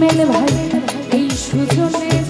মেলে ভাই এই সুজনের